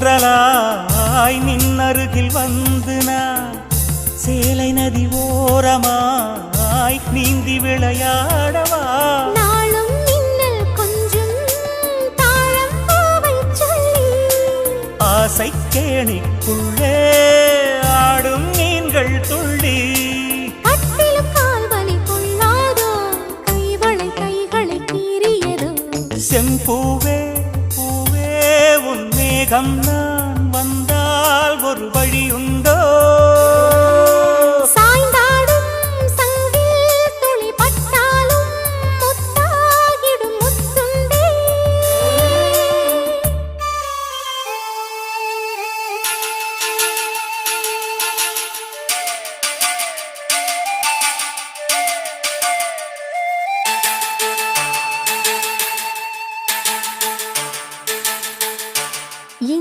தென்றலாய் நின்னருகில் வந்து நான். சேலை நதி ஓரமாய் நீந்தி விளையாடவா? நாளும் மின்னல் கொஞ்சும் ஆசை கேணிக்குள்ளே ஆடும் மீன்கள் துள்ளி. செம்பூவே பூவே நான் வந்தால் ஒரு வழியுண்டு yin